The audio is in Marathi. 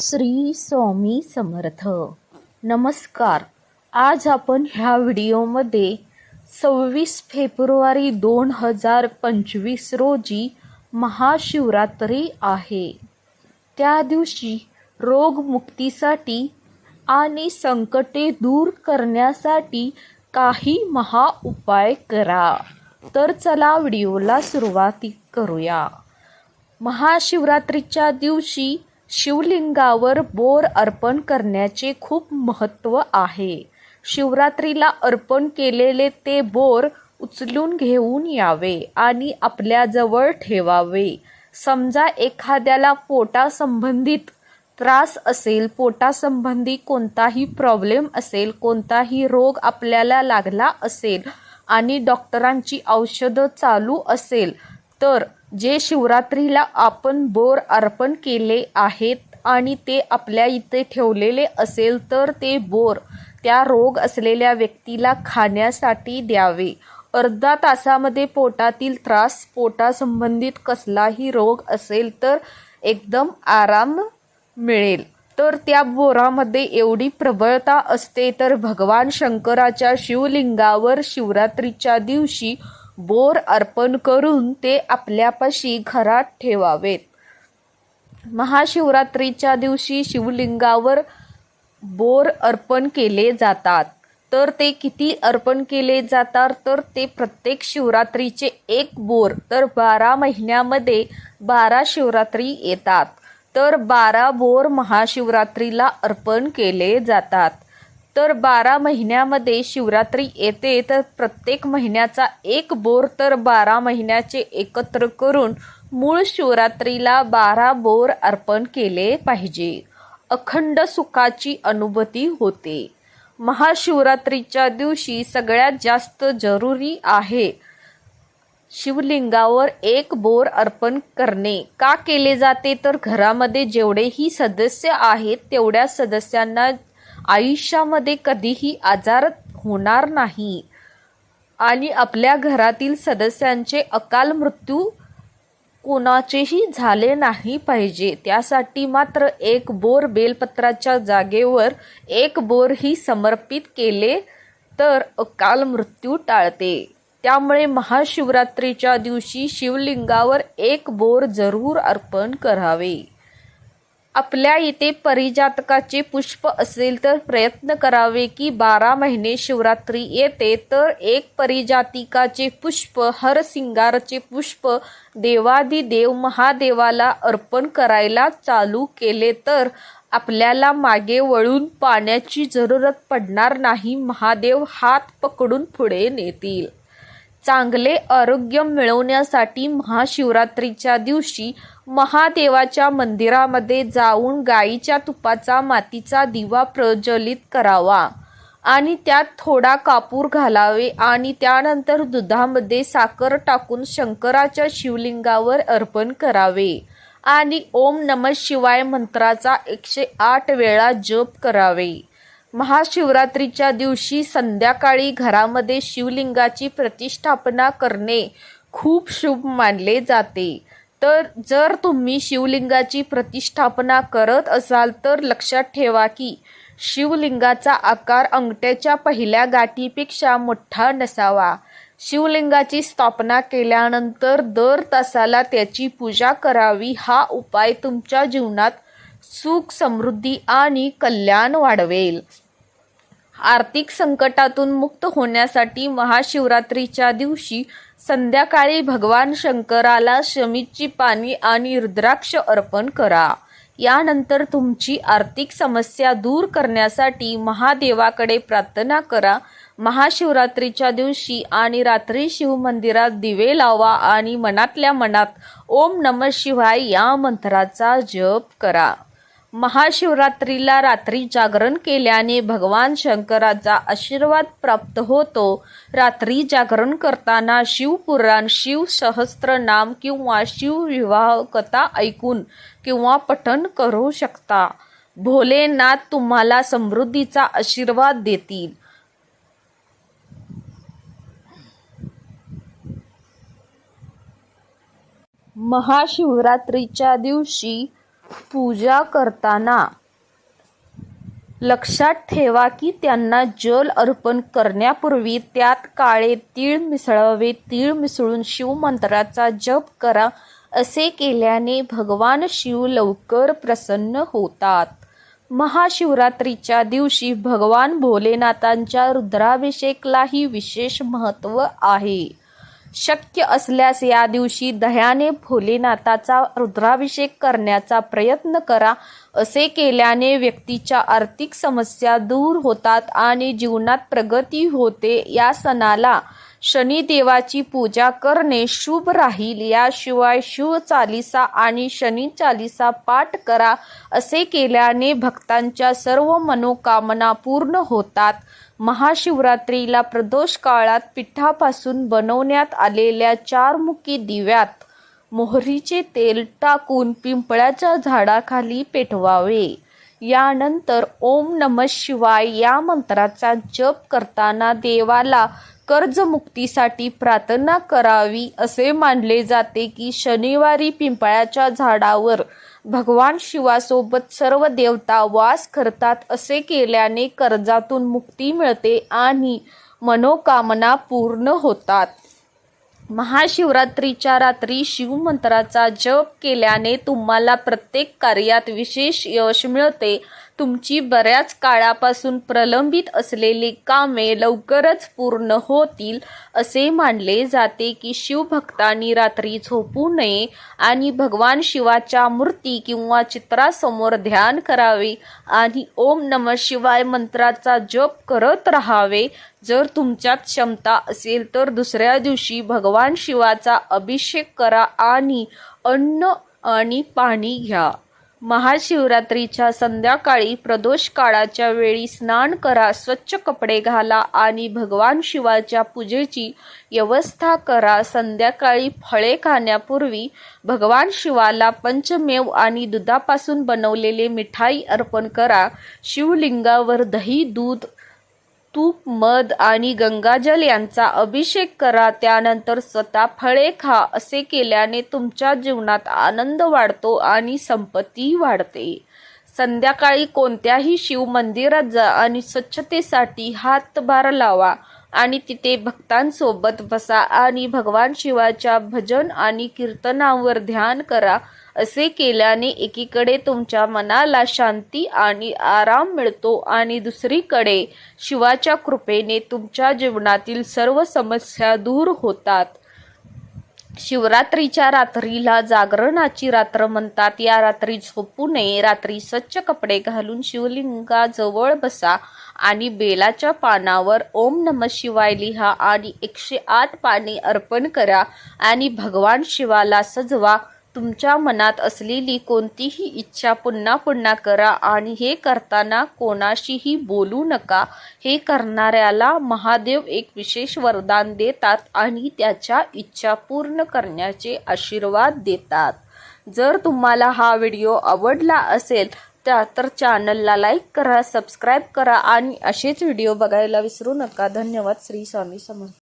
श्री स्वामी समर्थ. नमस्कार. आज आपण ह्या व्हिडिओमध्ये सव्वीस फेब्रुवारी दोन हजार पंचवीस रोजी महाशिवरात्री आहे. त्या दिवशी रोगमुक्तीसाठी आणि संकटे दूर करण्यासाठी काही महा उपाय करा. तर चला व्हिडिओला सुरुवाती करूया. महाशिवरात्रीच्या दिवशी शिवलिंगावर बोर अर्पण करण्याचे खूप महत्त्व आहे. शिवरात्रीला अर्पण केलेले ते बोर उचलून घेऊन यावे आणि आपल्याजवळ ठेवावे. समजा एखाद्याला पोटासंबंधित त्रास असेल पोटासंबंधी कोणताही प्रॉब्लेम असेल कोणताही रोग आपल्याला लागला असेल आणि डॉक्टरांची औषधं चालू असेल तर जे शिवरात्रीला आपण बोर अर्पण केले आहेत आणि ते आपल्या इथे ठेवलेले असेल तर ते बोर त्या रोग असलेल्या व्यक्तीला खाण्यासाठी द्यावे. अर्धा तासामध्ये पोटातील त्रास पोटासंबंधित कसलाही रोग असेल तर एकदम आराम मिळेल. तर त्या बोरामध्ये एवढी प्रबळता असते तर भगवान शंकराच्या शिवलिंगावर शिवरात्रीच्या दिवशी बोर अर्पण करून ते आपल्यापाशी घरात ठेवावेत. महाशिवरात्रीच्या दिवशी शिवलिंगावर बोर अर्पण केले जातात. तर ते किती अर्पण केले जातात? तर ते प्रत्येक शिवरात्रीचे एक बोर. तर बारा महिन्यामध्ये बारा शिवरात्री येतात. तर बारा बोर महाशिवरात्रीला अर्पण केले जातात. तर बारा महिन्यामध्ये शिवरात्री येते तर प्रत्येक महिन्याचा एक बोर तर बारा महिन्याचे एकत्र करून मूळ शिवरात्रीला बारा बोर अर्पण केले पाहिजे. अखंड सुखाची अनुभूती होते. महाशिवरात्रीच्या दिवशी सगळ्यात जास्त जरुरी आहे शिवलिंगावर एक बोर अर्पण करणे. का केले जाते? तर घरामध्ये जेवढेही सदस्य आहेत तेवढ्या सदस्यांना आयुष्यामध्ये कधीही आजार होणार नाही. आणि आपल्या घरातील सदस्यांचे अकाल मृत्यू कोणाचेही झाले नाही पाहिजे. त्यासाठी मात्र एक बोर बेलपत्राच्या जागेवर एक बोर ही समर्पित केले तर अकाल मृत्यू टाळते. त्यामुळे महाशिवरात्रीच्या दिवशी शिवलिंगावर एक बोर जरूर अर्पण करावे. आपल्या इथे परिजातकाचे पुष्प असेल तर प्रयत्न करावे की बारा महिने शिवरात्री येते तर एक परिजातिकाचे पुष्प हरसिंगारचे पुष्प देवादिदेव महादेवाला अर्पण करायला चालू केले तर आपल्याला मागे वळून पाण्याची जरूरत पडणार नाही. महादेव हात पकडून पुढे नेतील. चांगले आरोग्य मिळवण्यासाठी महाशिवरात्रीच्या दिवशी महादेवाच्या मंदिरामध्ये जाऊन गाईच्या तुपाचा मातीचा दिवा प्रज्वलित करावा आणि त्यात थोडा कापूर घालावे आणि त्यानंतर दुधामध्ये साखर टाकून शंकराच्या शिवलिंगावर अर्पण करावे. आणि ओम नम शिवाय मंत्राचा एकशे आठ वेळा जप करावे. महाशिवरात्रीच्या दिवशी संध्याकाळी घरामध्ये शिवलिंगाची प्रतिष्ठापना करणे खूप शुभ मानले जाते. तर जर तुम्ही शिवलिंगाची प्रतिष्ठापना करत असाल तर लक्षात ठेवा की शिवलिंगाचा आकार अंगठ्याच्या पहिल्या गाठीपेक्षा मोठा नसावा. शिवलिंगाची स्थापना केल्यानंतर दर तासाला त्याची पूजा करावी हा उपाय तुमच्या जीवनात सुख समृद्धी आणि कल्याण वाढवेल. आर्थिक संकटातून मुक्त होण्यासाठी महाशिवरात्रीच्या दिवशी संध्याकाळी भगवान शंकराला शमीची पाणी आणि रुद्राक्ष अर्पण करा. यानंतर तुमची आर्थिक समस्या दूर करण्यासाठी महादेवाकडे प्रार्थना करा. महाशिवरात्रीच्या दिवशी आणि रात्री शिवमंदिरात दिवे लावा आणि मनातल्या मनात ओम नम शिवाय या मंत्राचा जप करा. महाशिवरात्रीला रात्री जागरण केल्याने भगवान शंकराचा आशीर्वाद प्राप्त होतो. रात्री जागरण करताना शिवपुराण शिव सहस्त्रनाम किंवा शिवविवाह कथा ऐकून किंवा पठण करू शकता. भोलेनाथ तुम्हाला समृद्धीचा आशीर्वाद देतील. महाशिवरात्रीच्या दिवशी पूजा करताना लक्षात ठेवा की त्यांना जल अर्पण करण्यापूर्वी त्यात काळे तीळ मिसळावे. तीळ मिसळून शिवमंत्राचा जप करा. असे केल्याने भगवान शिव लवकर प्रसन्न होतात. महाशिवरात्रीच्या दिवशी भगवान भोलेनाथांच्या रुद्राभिषेकलाही विशेष महत्त्व आहे. शक्य असल्यास या दिवशी दह्याने भोलेनाथाचा रुद्राभिषेक करण्याचा प्रयत्न करा असे केल्याने व्यक्तीच्या आर्थिक समस्या दूर होतात आणि जीवनात प्रगती होते. या सणाला शनिदेवाची पूजा करणे शुभ राहील. याशिवाय शिव चालिसा आणि शनी चालिसा पाठ करा असे केल्याने भक्तांच्या सर्व मनोकामना पूर्ण होतात. महाशिवरात्रीला प्रदोष काळात पिठापासून बनवण्यात आलेल्या चारमुखी दिव्यात मोहरीचे तेल टाकून पिंपळाच्या झाडाखाली पेटवावे. यानंतर ओम नम शिवाय या मंत्राचा जप करताना देवाला कर्जमुक्तीसाठी प्रार्थना करावी असे मानले जाते की शनिवारी पिंपळाच्या झाडावर भगवान शिवासोबत सर्व देवता वास करतात असे केल्याने कर्जातून मुक्ती मिळते आणि मनोकामना पूर्ण होतात. महाशिवरात्रीच्या रात्री शिवमंत्राचा जप केल्याने तुम्हाला प्रत्येक कार्यात विशेष यश मिळते. तुमची बऱ्याच काळापासून प्रलंबित असलेली कामे लवकरच पूर्ण होतील असे मानले जाते की शिवभक्तांनी रात्री झोपू नये आणि भगवान शिवाच्या मूर्ती किंवा चित्रासमोर ध्यान करावे आणि ओम नम शिवाय मंत्राचा जप करत राहावे. जर तुमच्यात क्षमता असेल तर दुसऱ्या दिवशी भगवान शिवाचा अभिषेक करा आणि अन्न आणि पाणी घ्या. महाशिवरात्रीच्या संध्याकाळी प्रदोष काळाच्या वेळी स्नान करा स्वच्छ कपडे घाला आणि भगवान शिवाच्या पूजेची व्यवस्था करा. संध्याकाळी फळे खाण्यापूर्वी भगवान शिवाला पंचमेव आणि दुधापासून बनवलेले मिठाई अर्पण करा. शिवलिंगावर दही दूध तूप मध आणि गंगाजल यांचा अभिषेक करा त्यानंतर स्वतः फळे खा असे केल्याने तुमच्या जीवनात आनंद वाढतो आणि संपत्ती वाढते. संध्याकाळी कोणत्याही शिव मंदिरात जा आणि स्वच्छतेसाठी हातभार लावा आणि तिथे भक्तांसोबत बसा आणि भगवान शिवाच्या भजन आणि कीर्तनावर ध्यान करा. असे केल्याने एकीकडे तुमच्या मनाला शांती आणि आराम मिळतो आणि दुसरीकडे शिवाच्या कृपेने तुमच्या जीवनातील सर्व समस्या दूर होतात. शिवरात्रीच्या रात्रीला जागरणाची रात्र म्हणतात. या रात्री झोपू नये. रात्री स्वच्छ कपडे घालून शिवलिंगाजवळ बसा आणि बेलाच्या पानावर ओम नम शिवाय लिहा आणि एकशे आठ पाने अर्पण करा आणि भगवान शिवाला सजवा. तुमच्या मनात असलेली कोणतीही इच्छा पुन्हा पुन्हा करा आणि हे करताना कोणाशीही बोलू नका. हे करणाऱ्याला महादेव एक विशेष वरदान देतात आणि त्याच्या इच्छा पूर्ण करण्याचे आशीर्वाद देतात. जर तुम्हाला हा व्हिडिओ आवडला असेल त्या तर चॅनलला लाईक करा सबस्क्राईब करा आणि असेच व्हिडिओ बघायला विसरू नका. धन्यवाद. श्री स्वामी समर्थ.